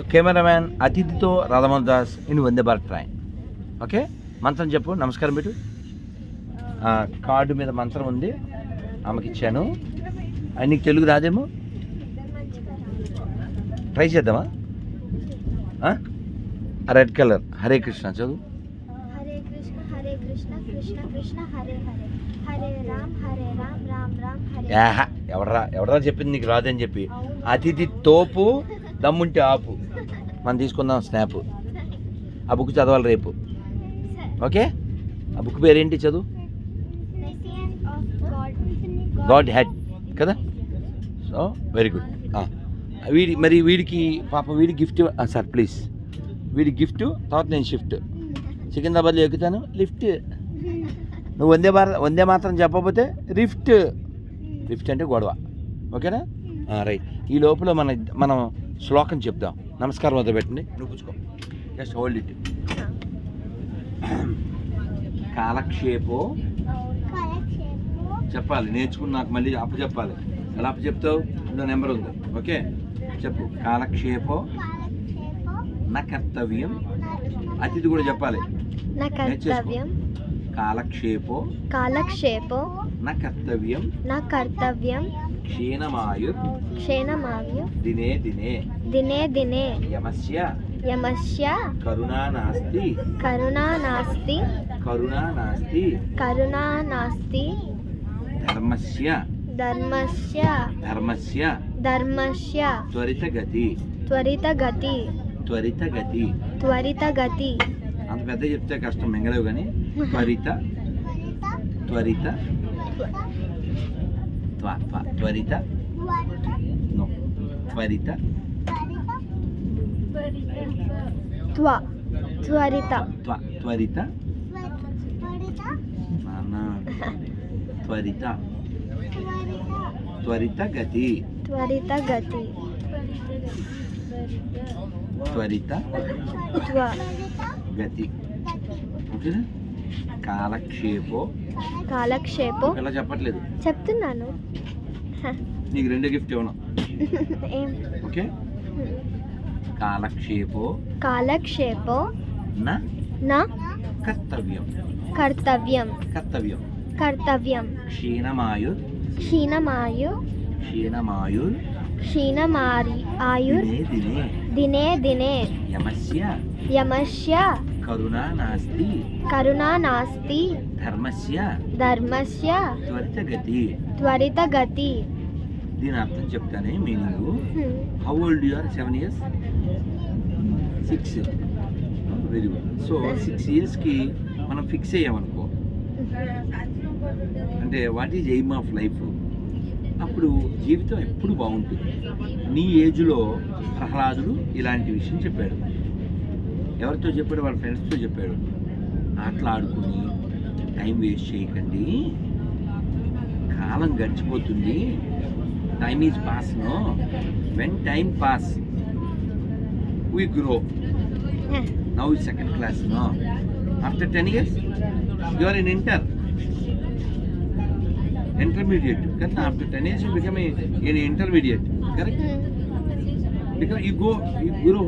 Cameraman అతిథితో Radhamohan Das in Vande Bharat train. Okay? మంత్రం చెప్పు. నమస్కారం ఆ, కార్డు మీద మంత్రం ఉంది. ఆమెకి ఇచ్చాను. నీకు తెలుగు రాదేమో? ట్రై చేద్దామా? Red colour. హరే కృష్ణ. చదువు. హరే కృష్ణ హరే కృష్ణ కృష్ణ కృష్ణ హరే హరే. హరే రామ్ హరే రామ్ రామ్ రామ్ హరే యాహ ఎవడరా ఎవడరా చెప్పింది నీకు రాదని చెప్పి. అతిథి తోపు దమ్ముంటే ఆపు. మనం తీసుకుందాం స్నాప్. ఆ బుక్ చదవాలి రేపు. ఓకే? ఆ బుక్ పేరేంటి చదువు? God had. కదా? So very good. వీడి మరి వీడికి పాప వీడి గిఫ్ట్ సార్ ప్లీజ్. వీడి గిఫ్ట్ తర్వాత నేను షిఫ్ట్. సికింద్రాబాద్లో ఎక్కుతాను లిఫ్ట్. నువ్వు వందే భారత వందే మాత్రం చెప్పకపోతే రిఫ్ట్. రిఫ్ట్ అంటే గొడవ. ఓకేనా? రైట్. ఈ లోపల మన మనం శ్లోకం చెప్దాం. నమస్కారం మొదలు పెట్టండి. నువ్వు పుచ్చుకో. జస్ట్ హోల్డ్ ఇట్ కాలక్షేపో? చెప్పాలి. నేర్చుకుని నాకు మళ్ళీ అప్పు చెప్పాలి ఎలా అప్పు చెప్తావు ఇందులో నెంబర్ ఉంది. ఓకే? చెప్పు. కాలక్షేపో? నా కర్తవ్యం అతిథి కూడా చెప్పాలి. నా కర్తవ్యం కాలక్షేపో? కాలక్షేపో. నా కర్తవ్యం నా కర్తవ్యం క్షీణమాయు క్షేణమావ్యు దినే దినే దినే దినే యమస్య యమస్య కరుణా నాస్తి కరుణా నాస్తి కరుణా నాస్తి కరుణా నాస్తి ధర్మస్య ధర్మస్య ధర్మస్య ధర్మస్య త్వరిత గతి త్వరిత గతి త్వరిత గతి త్వరిత గతి అంత పెద్ద చెప్తే కష్టం మింగలేవు కానీ త్వరిత త్వరిత త్వ త్వ త్వరిత నో త్వరిత త్వ త్వరిత త్వ త్వరిత నాన్న త్వరిత త్వరిత గతి త్వరిత గతి త్వరిత త్వ గతి ఓకేనా కాలక్షేపో? కాలక్షేపో? ఇలా చెప్పట్లేదు? చెప్తున్నాను. నీకు రెండో గిఫ్ట్ ఇవ్వను. ఓకే? కాలక్షేపో? కాలక్షేపో? నా? నా? కర్తవ్యం. కర్తవ్యం. కర్తవ్యం. కర్తవ్యం. క్షీణమాయు? క్షీణమాయు? క్షీణమాయుర్? క్షీణమారి దినే. దినే దినే. యమస్య? యమస్య? కరుణా నాస్తి. కరుణా నాస్తి. ధర్మస్య. ధర్మస్య. త్వరిత గతి త్వరిత గతి దీని అర్థం చెప్తానే meaning. How old you are seven years six very good so six ఇయర్స్కి మనం ఫిక్స్ అయ్యామనుకో అంటే what is aim of life అప్పుడు జీవితం ఎప్పుడు బాగుంటుంది? నీ ఏజ్లో ప్రహ్లాదుడు ఇలాంటి విషయం చెప్పాడు. ఎవరితో చెప్పాడు వాళ్ళ ఫ్రెండ్స్తో చెప్పాడు. ఆటలు ఆడుకుని టైం వేస్ట్ చేయకండి. కాలం గడిచిపోతుంది. Time is pass no when time pass we grow now second class no after ten years you are in inter intermediate correct? After 10 years you become intermediate correct intermediate. You go because grow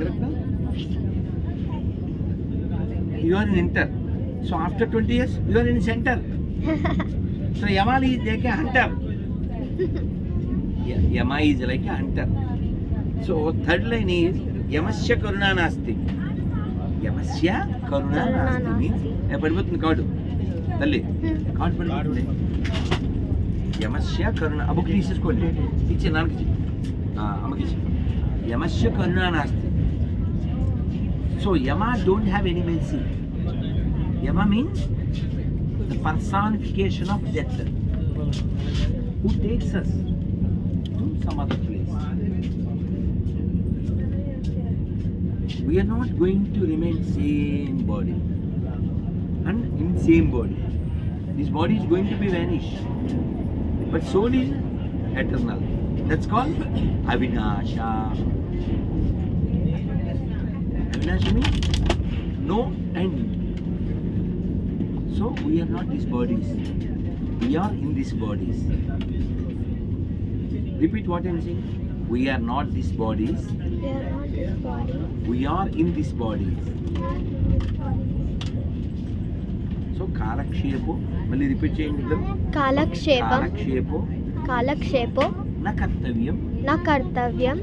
go you grow correct no? you are in inter so after 20 years you are in center so yamali is like a hunter Ya- yama is like a hunter so third line is yamasya karuna nasti yamasya karuna Karuna nasti means nasti. ఏ పడిపోతుంది card తల్లి. Card పడిపోతుంది యమస్య కరుణ ఆ book తీసేసుకోండి ఇచ్చి నాన్నకి అమ్మకి యమస్య కరుణ నాస్తి So Yama don't have any medicine. Yama means the personification of death who takes us to some other place. We are not going to remain same body and in same body. This body is going to be vanished. But soul is eternal. That's called Avinasha. Means no end so we are not these bodies we are in these bodies repeat what i'm saying we are not these bodies We are not body. We are in this body so కాలక్షేపు మళ్ళీ repeat చేయండి కాలక్షేపం కాలక్షేపు కాలక్షేపో నా కర్తవ్యం నా కర్తవ్యం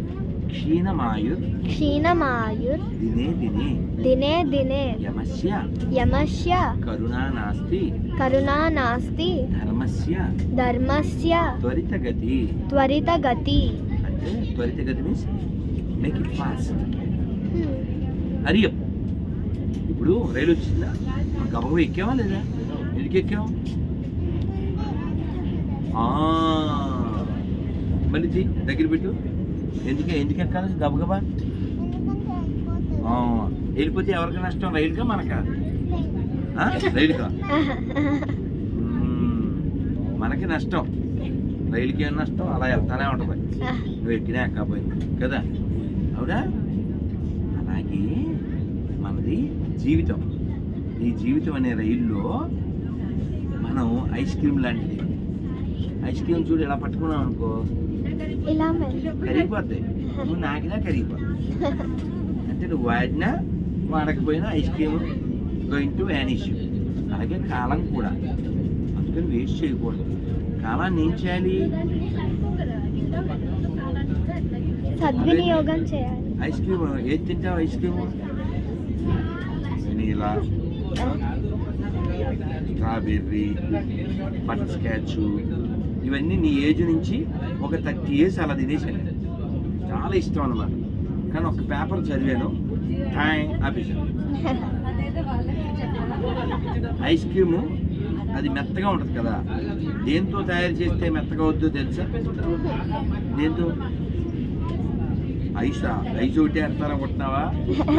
క్షీణమాయుర్. క్షీణమాయుర్. దినే దినే. దినే దినే. యమస్య. యమస్య. కరుణా నాస్తి. కరుణా నాస్తి. ధర్మస్య. ధర్మస్య. త్వరితగతి. త్వరితగతి. అంటే త్వరితగతి means make it fast hurry up ఇప్పుడు రైలు వచ్చిందా? గబగబా ఎక్కావా లేదా? ఎందుకు ఎక్కాం ఆ, మళ్ళీ దగ్గర పెట్టు. ఎందుకే? ఎందుకు ఎక్కాలి గబగబా? వెళ్ళిపోతే ఎవరికి నష్టం? రైలుకా మనకా? మ్మ్. మనకి నష్టం. రైలుకి ఏం నష్టం? అలా వెళ్తానే ఉంటుంది. నువ్వు ఎక్కినా ఎక్కపోయింది కదా? అవునా? అలాగే మనది జీవితం. ఈ జీవితం అనే రైల్లో మనం ఐస్ క్రీమ్ లాంటిది. ఐస్ క్రీమ్ చూడు ఇలా పట్టుకున్నాం అనుకో ఇలా మెల్లి కరిగిపోతాయి నువ్వు నాకినా కరిగిపోతాయి అంటే నువ్వు వాడినా వాడకపోయినా ice cream going to vanish అలాగే కాలం కూడా అందుకని వేస్ట్ చేయకూడదు కాలాన్ని ఏం చేయాలి సద్వినియోగం చేయాలి ఐస్ క్రీమ్ ఏది తింటావు ice cream vanilla strawberry butterscotch ఇవన్నీ నీ ఏజ్ నుంచి ఒక థర్టీ ఇయర్స్ అలా తినేసాను చాలా ఇష్టం అనమాట కానీ ఒక పేపర్ చదివాను. థాయ్ ఆపేసాను ఐస్ క్రీము అది మెత్తగా ఉంటుంది కదా. దేంతో తయారు చేస్తే మెత్తగా వద్దో తెలుసా? దేంతో? ఐసా ఐస్ ఒకటి వేస్తారనుకుంటున్నావా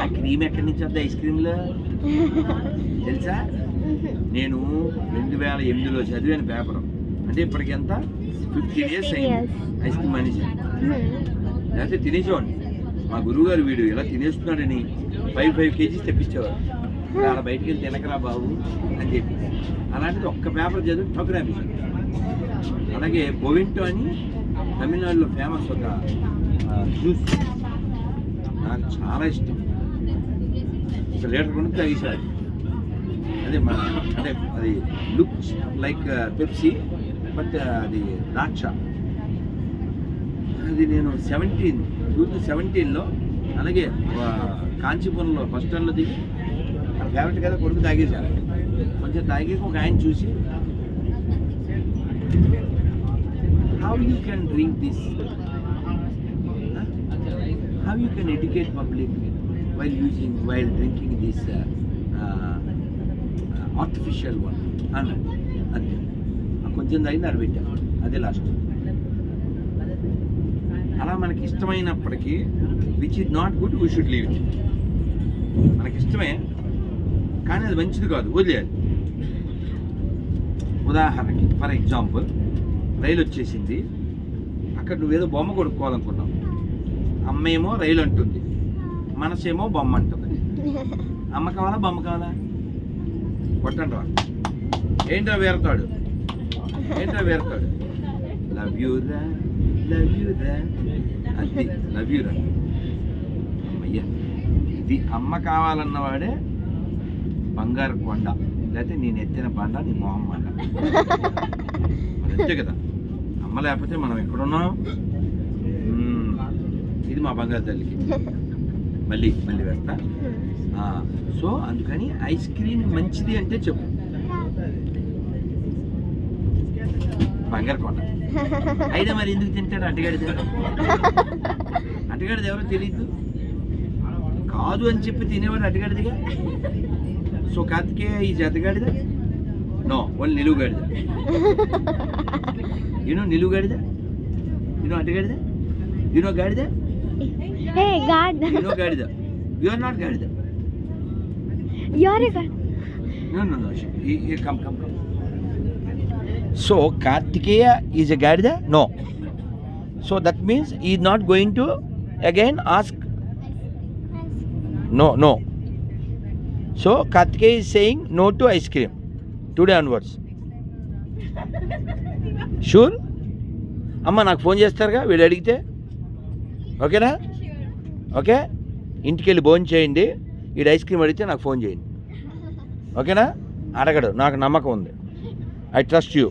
ఆ క్రీమ్ ఎక్కడి నుంచి వద్ద ఐస్ క్రీమ్లో? తెలుసా? నేను రెండు వేల ఎనిమిదిలో చదివాను పేపర్. అంటే ఇప్పటికి ఎంత ఫిఫ్టీన్ ఇయర్స్ అయింది. ఐస్ క్రీమ్ అనేసి. లేకపోతే తినేసేవాడిని. మా గురువు గారు వీడు ఇలా తినేస్తున్నాడని ఫైవ్ ఫైవ్ కేజీస్ తెప్పించేవారు. అలా బయటికి వెళ్ళి తినకరా బాబు అని చెప్పి. అలాంటిది ఒక్క పేపర్ చదివి టొక్కరా అలాగే బొవింటో అని తమిళనాడులో ఫేమస్ ఒక జ్యూస్. నాకు చాలా ఇష్టం. ఒక లీటర్ కొనుక్కు తాగేసాడు అదే మన అంటే అది లుక్ లైక్ పెప్సీ. బట్ అది ద్రాక్ష అది నేను సెవెంటీన్ టూ థౌజండ్ సెవెంటీన్లో అలాగే కాంచీపురంలో బస్ స్టాండ్లో దిగి ఫేవరెట్ కదా కొడుకు తాగేశాను కొంచెం తాగి ఒక ఆయన చూసి how you can drink this how you can educate public while using while drinking this artificial one అన్నాడు. ఆ కొంచెం తాగింది పెట్టాను అదే లాస్ట్ అలా మనకి ఇష్టమైనప్పటికీ which is not good we should leave it మనకి ఇష్టమే కానీ అది మంచిది కాదు వదిలేదు ఉదాహరణకి ఫర్ ఎగ్జాంపుల్ రైలు వచ్చేసింది. అక్కడ నువ్వేదో బొమ్మ కొనుక్కోవాలనుకున్నావు. అమ్మేమో రైలు అంటుంది. మనసేమో బొమ్మ అంటుంది. అమ్మ కావాలా బొమ్మ కావాలా? కొట్టండి రా. ఏంటో వేరతాడు? ఏంట్రా వేరతాడు లవ్ యూ రా లవ్ యూ రా. అది లవ్ యూ రా. ఇది అమ్మ కావాలన్నవాడే బంగారు కొండ లేకపోతే నేను ఎత్తిన బండ నీ మొహం బండ. అంతే కదా. అమ్మ లేకపోతే మనం ఎక్కడున్నాం? ఇది మా బంగారు తల్లికి. మళ్ళీ మళ్ళీ వేస్తా. సో అందుకని ఐస్ క్రీమ్ మంచిది అంటే చెప్పు. బంగారు కొండ. అయితే మరి ఎందుకు తింటాడు అడ్డగాడిద అడ్డగాడిది ఎవరో తెలియదు కాదు అని చెప్పి తినేవాడు అడ్డగాడిదిగా సో కార్తికేయ ఈ జతగాడిద? నో వాళ్ళు నిలువుగాడిద? యూనో నిలువుగాడిద? యూనో అడ్డగాడిద యూనో గాడిద? యూనో గాడిద? యు ఆర్ నాట్ గాడిద? Your god No, no, no. she- He, he, come, come, so Karthikeya is a గాడిద no so that means is not going to again ask no no so Karthikeya is saying no to ice cream today onwards sure అమ్మ నాకు phone చేస్తారుగా? వీళ్ళు అడిగితే? ఓకేనా? Okay? ఇంటికి వెళ్ళి భోజనం చేయండి. వీడు ఐస్ క్రీమ్ అడిగితే నాకు ఫోన్ చేయండి. ఓకేనా? అడగడు. నాకు నమ్మకం ఉంది. I trust you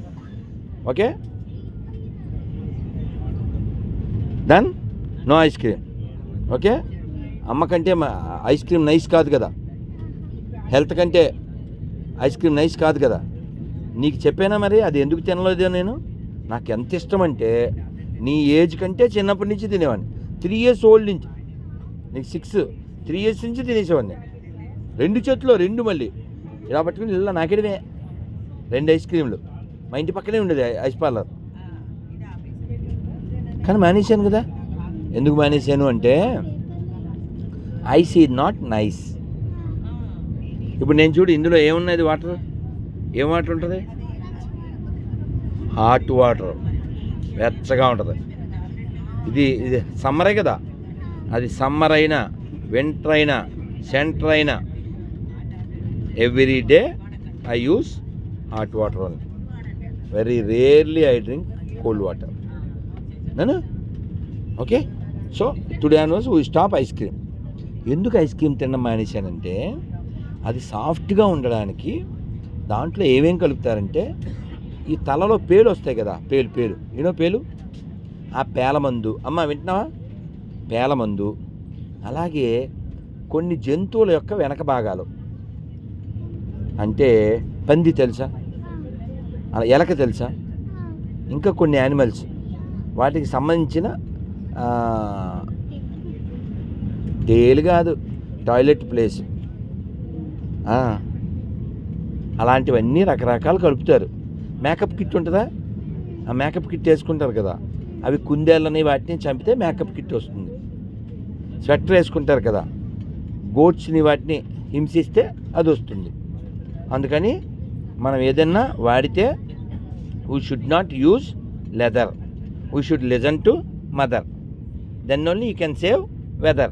okay? Done no ice cream okay? అమ్మ కంటే ఐస్ క్రీమ్ నైస్ కాదు కదా. హెల్త్ కంటే ఐస్ క్రీమ్ నైస్ కాదు కదా. నీకు చెప్పానా మరి? అది ఎందుకు తినలేదో నేను? నాకు ఎంత ఇష్టం అంటే నీ ఏజ్ కంటే చిన్నప్పటి నుంచి తినేవాడిని. త్రీ ఇయర్స్ ఓల్డ్ నుంచి. నీకు సిక్స్ త్రీ ఇయర్స్ నుంచి తినేసేవాడిని. రెండు చేతిలో రెండు మళ్ళీ. ఇలా పట్టుకుని ఇలా నాకెడమే రెండు ఐస్ క్రీమ్లు మా ఇంటి పక్కనే ఉండేది ఐస్ పార్లర్. కానీ మానేశాను కదా. ఎందుకు మానేశాను అంటే ఐస్ ఈజ్ నాట్ నైస్ ఇప్పుడు నేను చూడు ఇందులో ఏమున్నది వాటర్? ఏం వాటర్ ఉంటుంది? హాట్ వాటర్ వెచ్చగా ఉంటుంది. ఇది ఇది సమ్మరే కదా. అది సమ్మర్ అయినా వింటర్ అయినా సెంటర్ అయినా. Every day I use hot water only very rarely I drink cold water నేను okay so today onwards we stop ice cream ఎందుకు ఐస్ క్రీమ్ తినడం మానేశానంటే అది సాఫ్ట్గా ఉండడానికి దాంట్లో ఏమేం కలుపుతారంటే ఈ తలలో పేలు వస్తాయి కదా పేలు పేలు. ఏనో పేలు? ఆ పేలమందు అమ్మ వింటున్నావా? పేలమందు అలాగే కొన్ని జంతువుల యొక్క వెనక భాగాలు. అంటే పంది తెలుసా? అలా ఎలక తెలుసా? ఇంకా కొన్ని యానిమల్స్ వాటికి సంబంధించిన తేలి కాదు టాయిలెట్ ప్లేస్ అలాంటివన్నీ రకరకాలు కలుపుతారు. మేకప్ కిట్ ఉంటుందా? ఆ మేకప్ కిట్ వేసుకుంటారు కదా. అవి కుందేళ్ళని వాటిని చంపితే మేకప్ కిట్ వస్తుంది. స్వెటర్ వేసుకుంటారు కదా. గోట్స్ని వాటిని హింసిస్తే అది వస్తుంది. అందుకని మనం ఏదన్నా వాడితే we should not use leather we should listen to mother then only you can save weather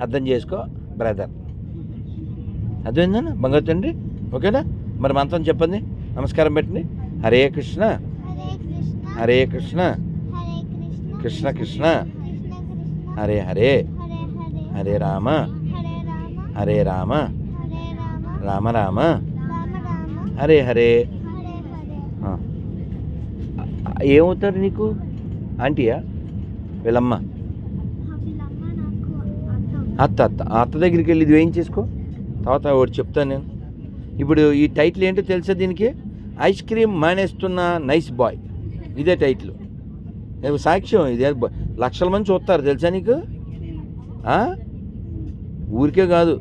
అర్థం చేసుకో బ్రదర్ అర్థమైందన్న బంగారు తండ్రి? ఓకేనా? మరి మంత్రం చెప్పండి. నమస్కారం పెట్టండి. హరే కృష్ణ. హరే కృష్ణ. కృష్ణ. కృష్ణ. హరే హరే. హరే రామ. హరే రామ. రామ రామ. హరే హరే. ఏమవుతారు నీకు? ఆంటీయా? వీళ్ళమ్మ? అత్త అత్త. అత్త దగ్గరికి వెళ్ళి ఇది వేయించేసుకో. తర్వాత ఒకటి చెప్తాను నేను. ఇప్పుడు ఈ టైటిల్ ఏంటో తెలుసా దీనికి? ఐస్ క్రీమ్ మానేస్తున్న నైస్ బాయ్. ఇదే టైటిల్. సాక్ష్యం ఇదే. లక్షల మంది చూస్తారు. తెలుసా నీకు? ఊరికే కాదు.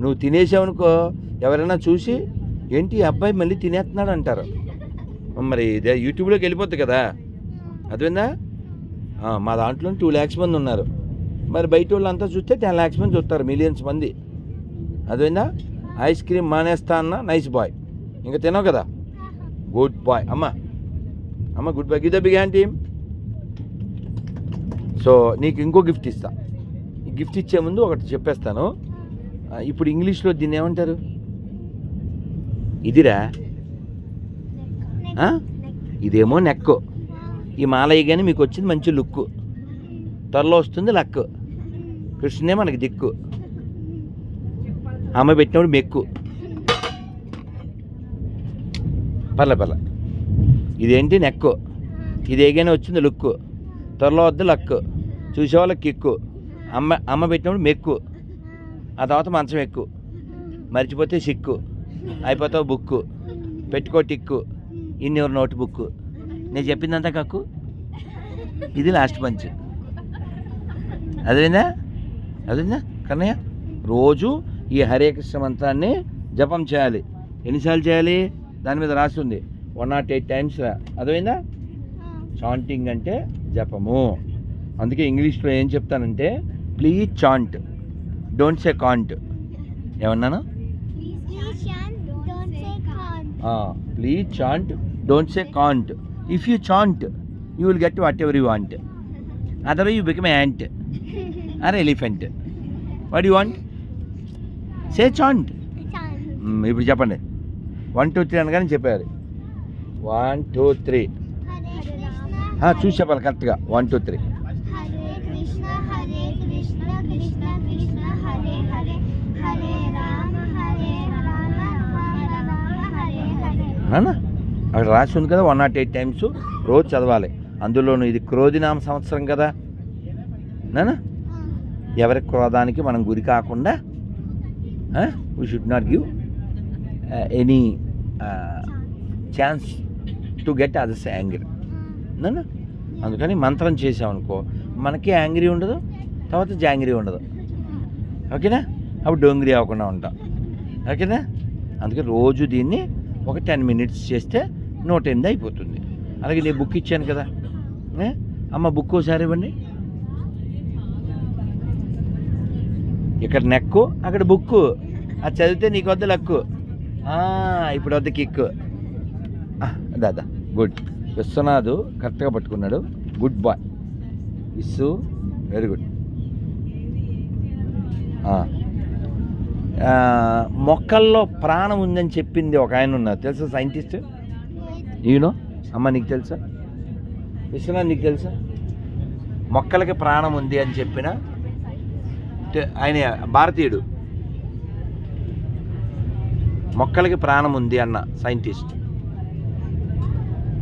నువ్వు తినేసావనుకో ఎవరైనా చూసి ఏంటి ఈ అబ్బాయి మళ్ళీ తినేస్తున్నాడు అంటారు మరి ఇదే యూట్యూబ్లోకి వెళ్ళిపోద్ది కదా. అదేందా మా దాంట్లో టూ ల్యాక్స్ మంది ఉన్నారు. మరి బయట వాళ్ళంతా చూస్తే టెన్ ల్యాక్స్ మంది చూస్తారు మిలియన్స్ మంది. అదేందా ఐస్ క్రీమ్ మానేస్తా అన్న నైస్ బాయ్ ఇంకా తినవు కదా? గుడ్ బాయ్ అమ్మ అమ్మ గుడ్ బాయ్ గిద బిగ్ ఆంటీ. సో నీకు ఇంకో గిఫ్ట్ ఇస్తా. గిఫ్ట్ ఇచ్చే ముందు ఒకటి చెప్పేస్తాను. ఇప్పుడు ఇంగ్లీష్లో దీన్ని ఏమంటారు? ఇదిరా? ఇదేమో నెక్ ఈ మాలయ్య కానీ మీకు వచ్చింది మంచి లుక్ త్వరలో వస్తుంది లక్ కృష్ణే మనకి దిక్కు. ఆమె పెట్టినప్పుడు మెక్కు. పర్లే పర్లే. ఇదేంటి నెక్కు? ఇది ఏగైనా వచ్చింది లుక్ త్వరలో వద్దు లక్ చూసేవాళ్ళకి కిక్కు. అమ్మ అమ్మ పెట్టినప్పుడు మెక్కు. ఆ తర్వాత మంచం ఎక్కు. మర్చిపోతే సిక్కు. అయిపోతావు బుక్కు. పెట్టుకో టిక్కు. ఇన్ యువర్ నోట్ బుక్ నేను చెప్పిందంతా కక్కు? ఇది లాస్ట్ పంచ్ అదేనా అదేనా కన్నయ్య రోజు ఈ హరే కృష్ణ మంత్రాన్ని జపం చేయాలి. ఎన్నిసార్లు చేయాలి? దాని మీద రాసి ఉంది వన్ నాట్ ఎయిట్ టైమ్స్ అదేనా చాంటింగ్ అంటే జపము. అందుకే ఇంగ్లీష్లో ఏం చెప్తానంటే please chant don't say can't ఏమన్నాను? Please chant don't say can't if you chant you will get whatever you want other you become ant or elephant what you want say chant. ఇప్పుడు చెప్పండి. One two three అనగానే చెప్పారు one two three. చూసి చెప్పాలి కరెక్ట్గా one two three అక్కడ రాసి ఉంది కదా వన్ నాట్ ఎయిట్ టైమ్స్ రోజు చదవాలి. అందులోనూ ఇది క్రోధినామ సంవత్సరం కదా. నానా? ఎవరి క్రోధానికి మనం గురి కాకుండా we should not give any chance to get others angry నానా? అందుకని మంత్రం చేసామనుకో మనకి యాంగ్రీ ఉండదు తర్వాత జాంగ్రీ ఉండదు. ఓకేనా? అప్పుడు డోంగ్రీ అవ్వకుండా ఉంటాం. ఓకేనా? అందుకే రోజు దీన్ని ఒక టెన్ మినిట్స్ చేస్తే నూట ఎనిమిది అయిపోతుంది. అలాగే నేను బుక్ ఇచ్చాను కదా. అమ్మ బుక్ ఒకసారి ఇవ్వండి. ఇక్కడ నెక్కు అక్కడ బుక్కు అది చదివితే నీకు వద్ద లక్కు ఇప్పుడు వద్ద కిక్కు దాదా గుడ్ విశ్వనాథ్ కరెక్ట్గా పట్టుకున్నాడు. Good boy is very good మొక్కల్లో ప్రాణం ఉందని చెప్పింది ఒక ఆయన ఉన్నారు. తెలుసా సైంటిస్ట్? ఈయనో అమ్మ నీకు తెలుసా? విశ్వనాథ్ నీకు తెలుసా? మొక్కలకి ప్రాణం ఉంది అని చెప్పిన ఆయన భారతీయుడు. మొక్కలకి ప్రాణం ఉంది అన్న సైంటిస్ట్.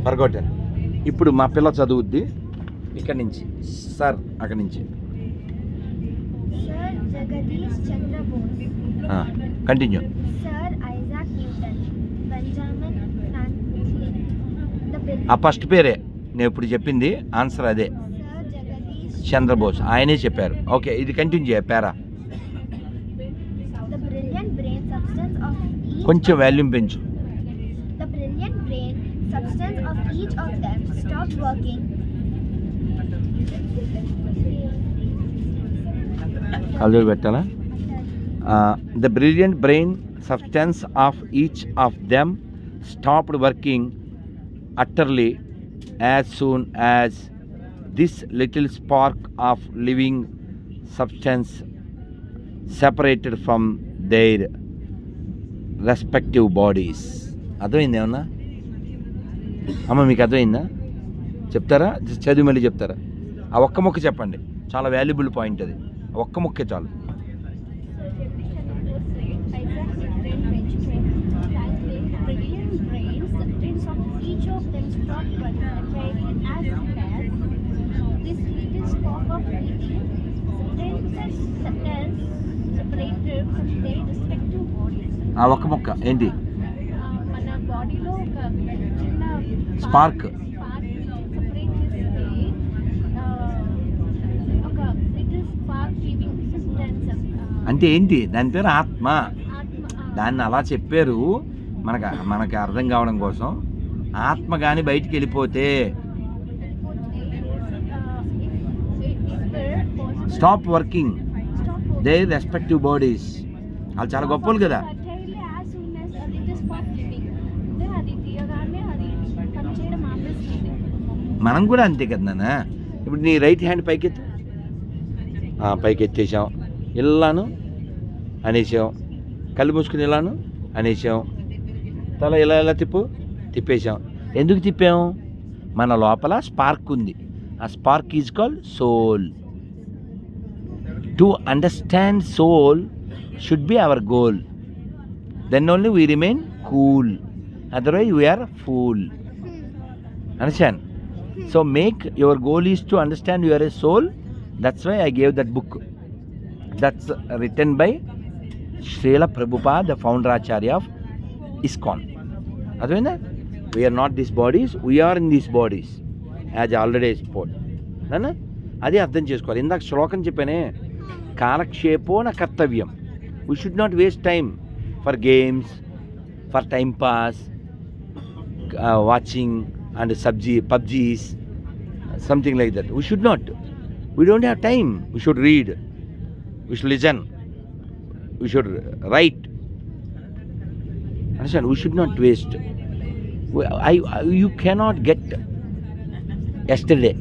ఫర్గొట్టాను ఇప్పుడు మా పిల్ల చదువుద్ది. ఇక్కడి నుంచి. సార్ అక్కడి నుంచి. కంటిన్యూ ఆ ఫస్ట్ పేరే. నేను ఇప్పుడు చెప్పింది ఆన్సర్ అదే. చంద్రబోస్. ఆయనే చెప్పారు. ఓకే ఇది కంటిన్యూ చేయ పేరా. కొంచెం వాల్యూమ్ పెంచు. కలు పెట్టాలా? The brilliant brain substance of each of them stopped working utterly as soon as this little spark of living substance separated from their respective bodies అర్థమైంది ఏమన్నా? అమ్మ మీకు అర్థమైందా? చెప్తారా? చదివి మళ్ళీ చెప్తారా? ఆ ఒక్క ముక్క చెప్పండి. చాలా వాల్యుబుల్ పాయింట్ అది. ఒక్క ముక్కే చాలు substance of each of them stopped working as soon as this little spark of living substance substance separated from their respective bodies. ఆ ఒక్క ముక్క ఏంటి. స్పార్క్. అంటే ఏంటి? దాని పేరు ఆత్మ. దాన్ని అలా చెప్పారు. మనకు మనకి అర్థం కావడం కోసం. ఆత్మ కానీ బయటికి వెళ్ళిపోతే stop working the respective bodies వాళ్ళు చాలా గొప్పలు కదా అది తీయగానే అది పనిచేయడం ఆపేస్తుంది మనం కూడా అంతే కదా నాన్న. ఇప్పుడు నీ రైట్ హ్యాండ్ పైకెత్తు. ఆ, పైకెత్తేసాం ఇల్లాను అనేసాం కళ్ళు మూసుకుని ఇలాను అనేసాం తల ఇలా ఇలా తిప్పు తిప్పేసాం ఎందుకు తిప్పాం మన లోపల స్పార్క్ ఉంది. ఆ spark is call soul to understand soul should be our goal then only we remain cool otherwise we are fool understand so make your goal is to understand your a soul that's why I gave that book that's written by Srila Prabhupada founder Acharya of ISKCON అదేనా we are not this bodies we are in these bodies as already sport అనా అది అర్థం చేసుకోవాలి ఇందాక శ్లోకం చెప్పానే కాలక్షేపో నా కర్తవ్యం we should not waste time for games for time pass watching and subji, PUBGs, something like that. We should not. We don't have time. We should read. We should listen. We should write. Understand? We should not waste. We, I, I, you cannot get yesterday.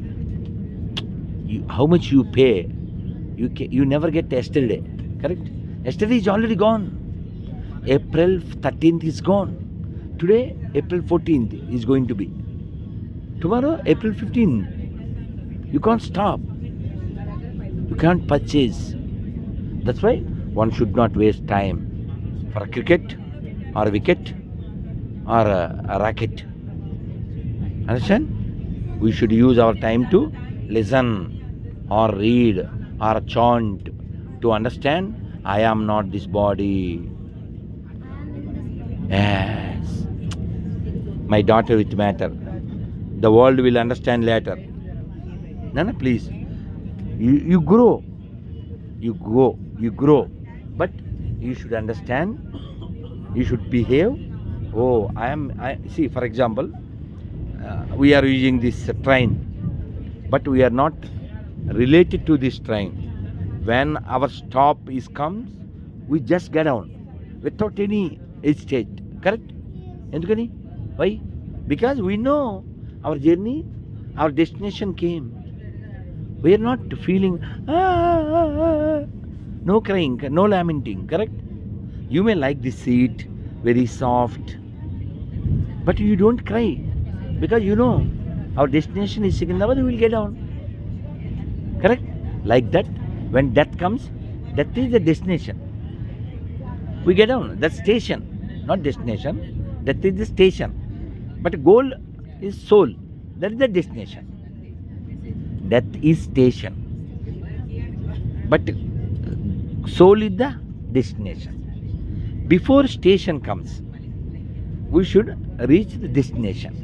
You, how much you pay, you, can, you never get yesterday. Correct? Yesterday is already gone. April 13th is gone. Today, April 14th is going to be tomorrow april 15 you can't stop. You can't purchase. That's why one should not waste time for a cricket or a wicket or a, a racket. Understand? We should use our time to listen or read or chant to understand i am not this body. Yes. My daughter with matter. The world will understand later. Nana, please. You, you grow. You go. You grow. But you should understand. You should behave. Oh, I am. I see. For example, uh, we are using this uh, train, but we are not related to this train. When our stop is comes, we just get down without any hesitate. Correct? ఎందుకని why because we know Our journey, our destination came. We are not feeling, ah, ah, ah, ah. no crying, no lamenting, correct? You may like the seat, very soft, but you don't cry because you know our destination is Secunderabad, we will get down. Correct? Like that, when death comes, death is the destination. We get down. that station, not destination, death is the station. But goal is soul that is the destination death is station but soul is the destination before station comes we should reach the destination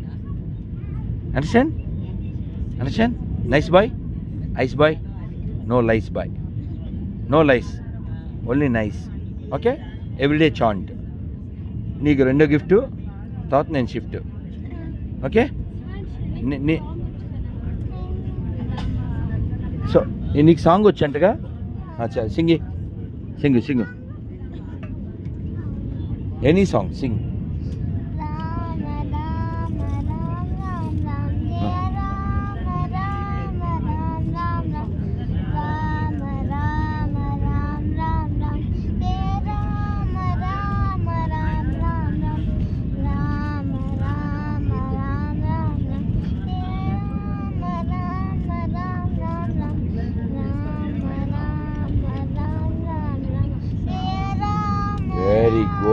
understand understand nice boy ice boy no lies boy no lies only nice okay everyday chant నీకు రెండో gift తర్వాత నేను shift okay? So నీకు song వచ్చంటగా? అచ్చా sing. Sing sing. Any song sing.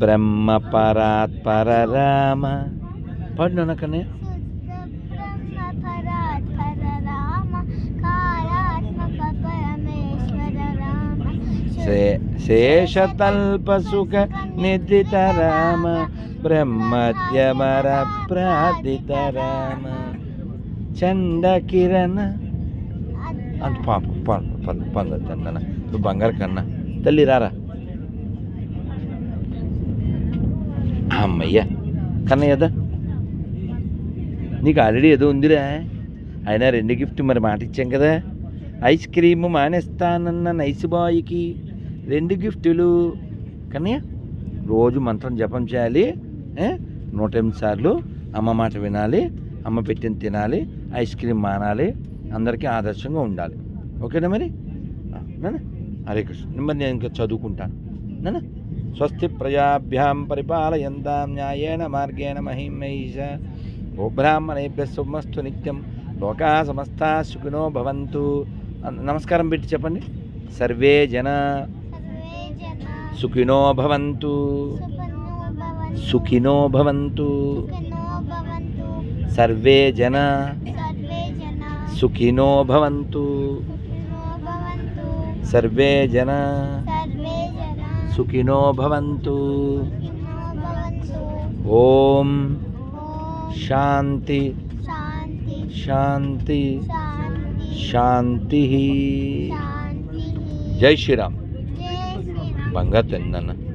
Brahmaparat Pararama, apa di dona kene? Brahmaparat Pararama, Karatma Parame Swarama, Se Sejahtera Pasuka Niditarama, Brahmatyamara Pratidarama, Chandra Kirana, antipamp pamp pamp pampeng chandra na, tuh banggar karna, telirara. అమ్మయ్య కన్నయ్యదా నీకు already ఏదో ఉందిరా అయినా రెండు gift మరి మాట ఇచ్చాం కదా ఐస్ క్రీమ్ మానేస్తానన్న నైస్ బాయ్కి రెండు గిఫ్టులు కన్నయ్య రోజు మంత్రం జపం చేయాలి నూట ఎనిమిది సార్లు అమ్మ మాట వినాలి అమ్మ పెట్టిన తినాలి ఐస్ క్రీమ్ మానాలి అందరికీ ఆదర్శంగా ఉండాలి ఓకేనా మరి ఆ, హరే కృష్ణ మరి నేను ఇంకా చదువుకుంటాను నాన్న స్వస్తి ప్రజాభ్యాం పరిపాలయంతాం న్యాయేణ మార్గేణ మహిమైష గోబ్రాహ్మణేభ్య బ్రాహ్మణేభ్య నిత్యం లోకా సమస్తా సుఖినో భవంతు నమస్కారం పెట్టి చెప్పండి। సర్వే జన సుఖినో భవంతు సుఖినో భవంతు సర్వే జన సుఖినో భవంతు సుఖినో భవంతు సర్వే జన सुखिनो भवन्तु। ओम शांति शांति शांति ही जय श्री राम भगत नंदन